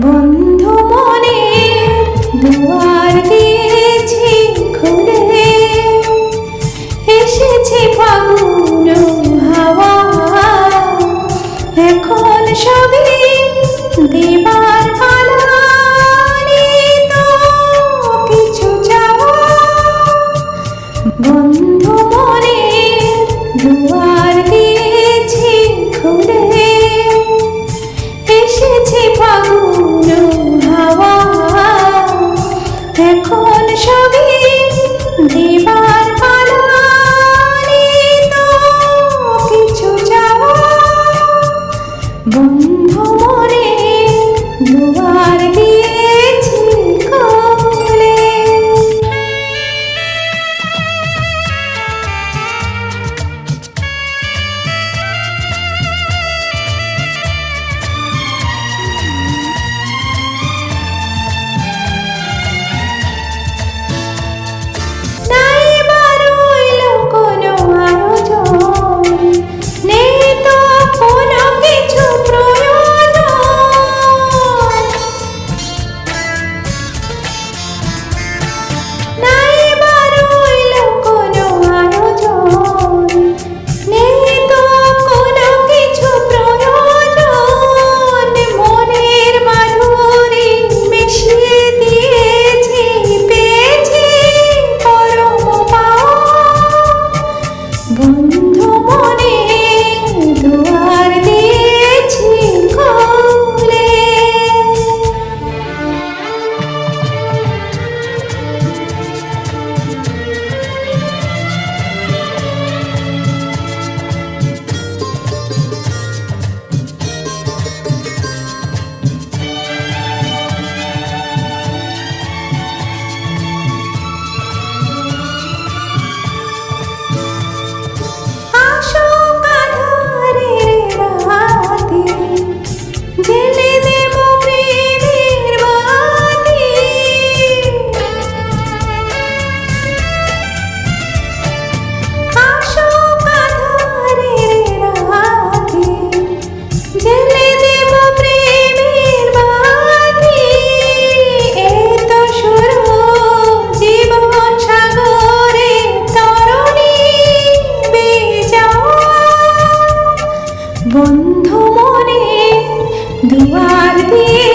বন্ধু মনে দুয়ার দিয়েছি খুলে। এসেছে ফাগুন হাওয়া। এখন সবে দেবার পালা। তো কিছু চাওয়া। বন্ধু মনে দুয়ার দিয়েছি খুলে। এসেছে ফাগুন বন্ধু মনে দুয়ার দিয়ে